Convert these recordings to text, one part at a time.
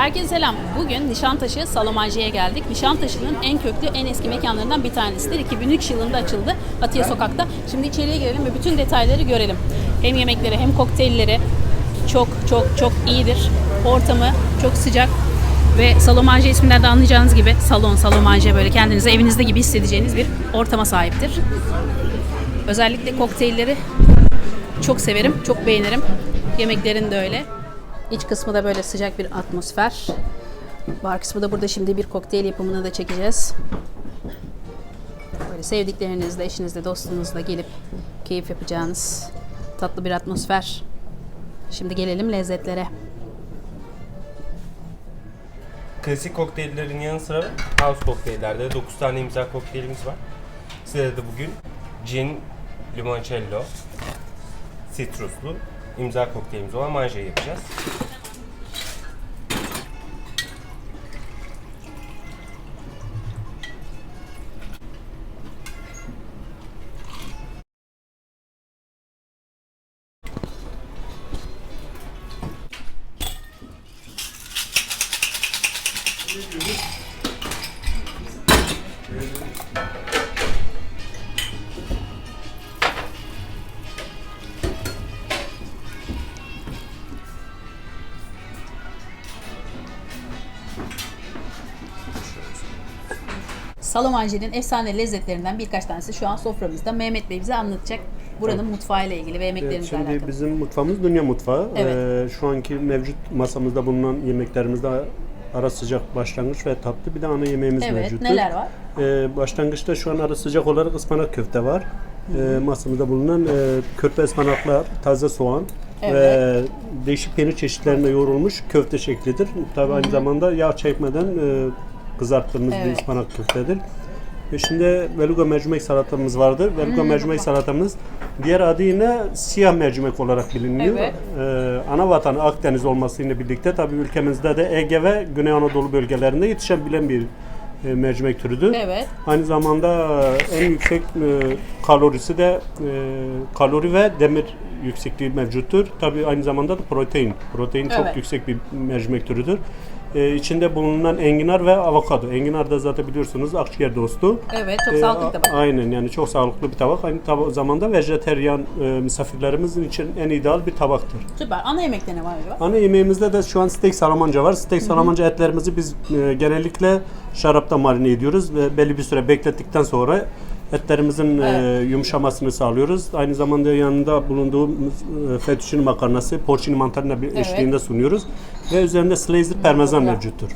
Herkese selam. Bugün Nişantaşı Salomancı'ya geldik. Nişantaşı'nın en köklü, en eski mekanlarından bir tanesidir. 2003 yılında açıldı Atiye Sokak'ta. Şimdi içeriye girelim ve bütün detayları görelim. Hem yemekleri hem kokteylleri çok çok çok iyidir. Ortamı çok sıcak ve Salomancı isminden de anlayacağınız gibi salon, Salomancı böyle kendinizi evinizde gibi hissedeceğiniz bir ortama sahiptir. Özellikle kokteylleri çok severim, çok beğenirim. Yemeklerin de öyle. İç kısmı da böyle sıcak bir atmosfer. Bar kısmı da burada şimdi bir kokteyl yapımını da çekeceğiz. Böyle sevdiklerinizle, eşinizle, dostunuzla gelip keyif yapacağınız tatlı bir atmosfer. Şimdi gelelim lezzetlere. Klasik kokteyllerin yanı sıra house kokteyllerde de 9 tane imza kokteylimiz var. Size de bugün gin, limoncello, sitruslu imza kokteylimiz olan manjayı yapacağız. Salomancı'nın efsane lezzetlerinden birkaç tanesi şu an soframızda. Mehmet Bey bize anlatacak buranın mutfağıyla ilgili ve Evet, yemeklerimizle şimdi alakalı. bizim mutfağımız dünya mutfağı. Evet. Ee, şu anki mevcut masamızda bulunan yemeklerimizde ara sıcak başlangıç ve tatlı bir de ana yemeğimiz Evet, mevcuttur. neler var? Ee, başlangıçta şu an ara sıcak olarak ıspanak köfte var. Ee, masamızda bulunan e, körpe ıspanaklar, taze soğan Evet. ve değişik peynir çeşitlerine yoğrulmuş köfte şeklidir. Tabii aynı zamanda yağ çekmeden e, kızarttığımız bir Evet. ıspanak köftedir. Ve şimdi beluga mercimek salatamız vardır. Beluga mercimek salatamız diğer adı yine siyah mercimek olarak biliniyor. Evet. Ee, ana vatanı Akdeniz olmasıyla birlikte tabii ülkemizde de Ege ve Güney Anadolu bölgelerinde yetişebilen bir e, mercimek türüdür. Evet. Aynı zamanda en yüksek e, kalorisi de e, kalori ve demir yüksekliği mevcuttur. Tabii aynı zamanda da protein. Protein çok Evet. yüksek bir mercimek türüdür. E, içinde bulunan enginar ve avokado. Enginar da zaten biliyorsunuz akciğer dostu. Evet, çok E, sağlıklı bir a- tabak. Aynen yani çok sağlıklı bir tabak. Aynı tab- zamanda vejeteryan e, misafirlerimizin için en ideal bir tabaktır. Süper. Ana yemekte ne var acaba? Ana yemeğimizde de şu an steak salamanca var. Steak salamanca etlerimizi biz e, genellikle şarapta marine ediyoruz ve belli bir süre beklettikten sonra etlerimizin e, Evet. yumuşamasını sağlıyoruz. Aynı zamanda yanında bulunduğumuz e, fettuccine makarnası, porcini mantarına bir Evet. eşliğinde sunuyoruz. Ve üzerinde Slazer parmesan mevcuttur.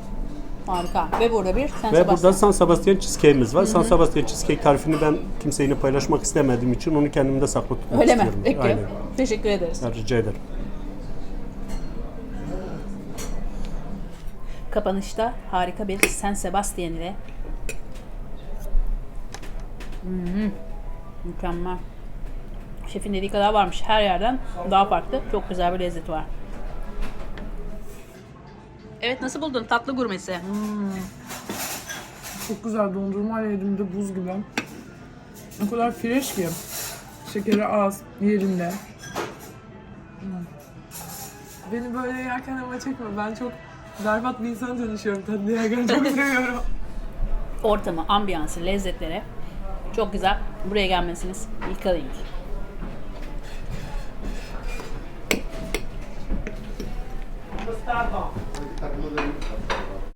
Harika. Ve burada bir San Ve Sebastian. burada San Sebastian cheesecake'imiz var. San Sebastian cheesecake tarifini ben kimseyle paylaşmak istemediğim için onu kendimde saklı tutmak Öyle mi? istiyorum. Peki. Aynen. Teşekkür ederiz. Ya, Rica ederim. Kapanışta harika bir San Sebastian ile Hmm, mükemmel. Şefin dediği kadar varmış. Her yerden daha farklı. Çok güzel bir lezzet var. Evet nasıl buldun tatlı gurmesi? Çok güzel dondurma yedim buz gibi. O kadar fresh ki. Şekeri az, yerinde. Hmm. Beni böyle yerken ama çekme. Ben çok berbat bir insan dönüşüyorum tatlı yerken. Çok seviyorum. Ortamı, ambiyansı, lezzetlere çok güzel. Buraya gelmesiniz. Yıkalayın.